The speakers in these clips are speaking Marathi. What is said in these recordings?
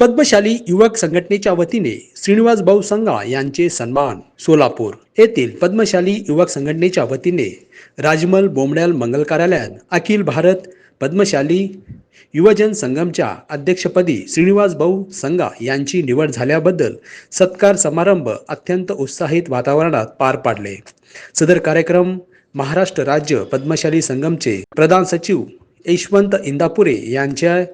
पद्मशाली युवक संघटनेच्या वतीने श्रीनिवास भाऊ संघा यांचे सन्मान. सोलापूर येथील पद्मशाली युवक संघटनेच्या वतीने राजमल बोमड्याल मंगल कार्यालयात अखिल भारत पद्मशाली युवजन संगमच्या अध्यक्षपदी श्रीनिवास भाऊ संघा यांची निवड झाल्याबद्दल सत्कार समारंभ अत्यंत उत्साहित वातावरणात पार पाडले. सदर कार्यक्रम महाराष्ट्र राज्य पद्मशाली संगमचे प्रधान सचिव यशवंत इंदापुरे यांच्या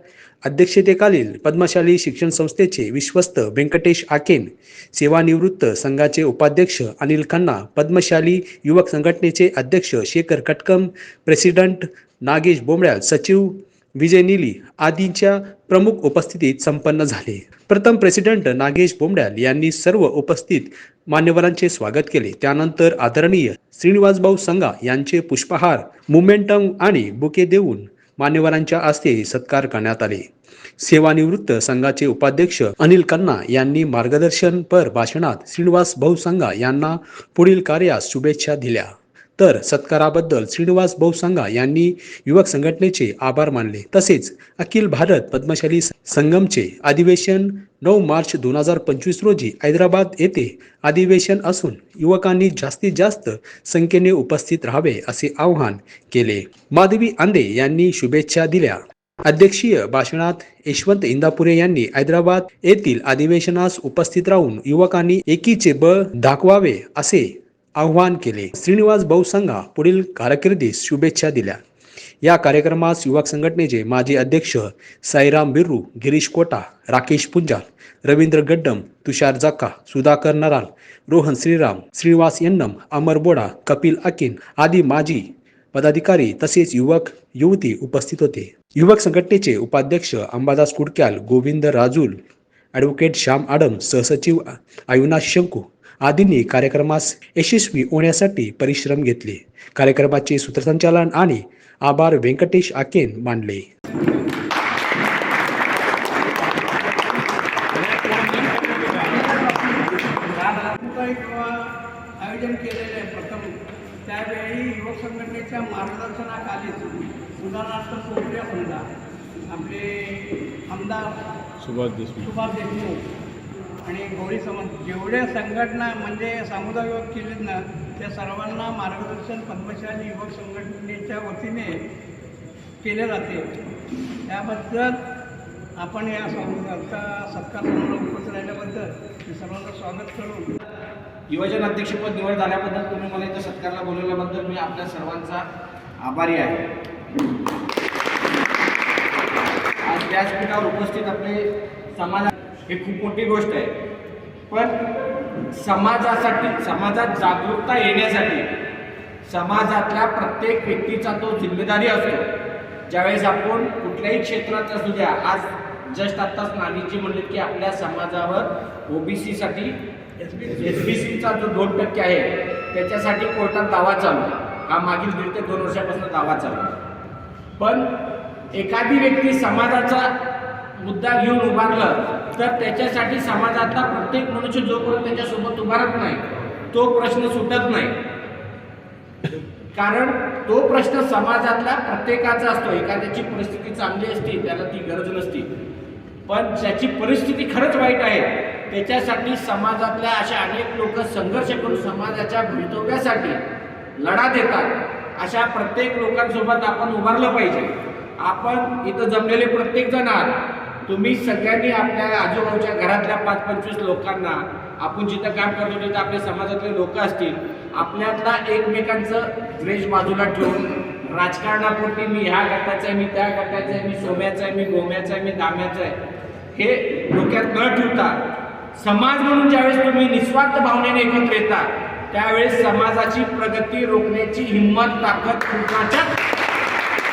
अध्यक्षतेखालील पद्मशाली शिक्षण संस्थेचे विश्वस्त व्यंकटेश आकेन सेवानिवृत्त संघाचे उपाध्यक्ष अनिल खन्ना पद्मशाली युवक संघटनेचे अध्यक्ष शेखर कटकम प्रेसिडेंट नागेश बोंबड्याल सचिव विजय निली आदींच्या प्रमुख उपस्थितीत संपन्न झाले. प्रथम प्रेसिडेंट नागेश बोंबड्याल यांनी सर्व उपस्थित मान्यवरांचे स्वागत केले. त्यानंतर आदरणीय श्रीनिवासभाऊ संघा यांचे पुष्पहार मुमेंटम आणि बुके देऊन मान्यवरांच्या हस्ते सत्कार करण्यात आले. सेवानिवृत्त संघाचे उपाध्यक्ष अनिल कन्ना यांनी मार्गदर्शनपर भाषणात श्रीनिवास भाऊ संघा यांना पुढील कार्यास शुभेच्छा दिल्या. तर सत्काराबद्दल श्रीनिवास भाऊ संघा यांनी युवक संघटनेचे आभार मानले. तसेच अखिल भारत पद्मशाली संगमचे अधिवेशन नऊ मार्च दोन हजार पंचवीस रोजी हैदराबाद येथे अधिवेशन असून युवकांनी जास्तीत जास्त संख्येने उपस्थित राहावे असे आवाहन केले. माधवी आंदे यांनी शुभेच्छा दिल्या. अध्यक्षीय भाषणात यशवंत इंदापुरे यांनी हैदराबाद येथील अधिवेशनास उपस्थित राहून युवकांनी एकीचे बळ दाखवावे असे आव्हान केले. श्रीनिवास बहुसंघा पुढील कारकिर्दीस शुभेच्छा दिल्या. या कार्यक्रमास युवक संघटनेचे माजी अध्यक्ष साईराम बिर्रू गिरीश कोटा राकेश पुंजाल रवींद्र गड्डम तुषार जाका सुधाकर नराल रोहन श्रीराम श्रीनिवास यन्नम अमर बोडा कपिल अकिन आदी माजी पदाधिकारी तसेच युवक युवती उपस्थित होते. युवक संघटनेचे उपाध्यक्ष अंबादास कुडक्याल गोविंद राजूल ॲडव्होकेट श्याम आडम सहसचिव आयुनाश शंकू आदींनी कार्यक्रमास यशस्वी होण्यासाठी परिश्रम घेतले. कार्यक्रमाचे सूत्रसंचालन आणि आभार व्यंकटेश आकेन मानले. आयोजन केलेले प्रथम त्यावेळी युवक संघटनेच्या मार्गदर्शनाखालीच सुधाराष्ट्र सोपड्या संघा आपले आमदार सुभाष देशमुख. सुभाष देशमुख आणि गौरी सावंत जेवढ्या संघटना म्हणजे सामुदायिक युवक केलेत ना त्या सर्वांना मार्गदर्शन पद्मशाली युवक संघटनेच्या वतीने केले जाते. त्याबद्दल आपण या सत्कार सत्कार समारंभ उपस्थित राहिल्याबद्दल मी सर्वांचं स्वागत करून युवजन अध्यक्षपद निवड झाल्याबद्दल तुम्ही मला इथं सत्कारला बोलवल्याबद्दल मी आपल्या सर्वांचा आभारी आहे. आज व्यासपीठावर उपस्थित आपले समाज हे खूप मोठी गोष्ट आहे. पण समाजासाठी समाजात जागरूकता येण्यासाठी समाजातल्या प्रत्येक व्यक्तीचा तो जिम्मेदारी असतो. ज्यावेळेस आपण कुठल्याही क्षेत्रात असू द्या आज जस्ट आत्ताच नानीजी म्हणले की आपल्या समाजावर ओबीसीसाठी एस बी सीचा जो दोन टक्के आहे त्याच्यासाठी कोर्टात दावा चालू आहे. हा मागील दीड ते दोन वर्षापासून दावा चालू आहे. पण एखादी व्यक्ती समाजाचा मुद्दा घेऊन उभारलं तर त्याच्यासाठी समाजातला प्रत्येक मनुष्य जोपर्यंत त्याच्यासोबत उभारत नाही तो प्रश्न सुटत नाही कारण तो प्रश्न समाजातला प्रत्येकाचा असतो एखाद्याची परिस्थिती चांगली असते त्याला ती गरज नसती पण ज्याची परिस्थिती खरंच वाईट आहे त्याच्यासाठी समाजातल्या अशा अनेक लोक संघर्ष करून समाजाच्या भवितव्यासाठी लढा देतात. अशा प्रत्येक लोकांसोबत आपण उभारलं पाहिजे. आपण इथं जमलेले प्रत्येक जण आहात. तुम्ही सगळ्यांनी आपल्या आजूबाजूच्या घरातल्या पाच पंचवीस लोकांना आपण जिथं काम करतो तिथं आपल्या समाजातले लोक असतील आपल्यातला एकमेकांचं द्वेष बाजूला ठेवून राजकारणापुरती मी ह्या गटाचा आहे मी त्या गटाचा आहे मी सोम्याचा आहे मी गोम्याचा आहे मी दाम्याचा आहे हे डोक्यात न ठेवता समाज म्हणून ज्यावेळेस तुम्ही निस्वार्थ भावनेने एकत्र येता त्यावेळेस समाजाची प्रगती रोखण्याची हिंमत ताकद तुमच्यात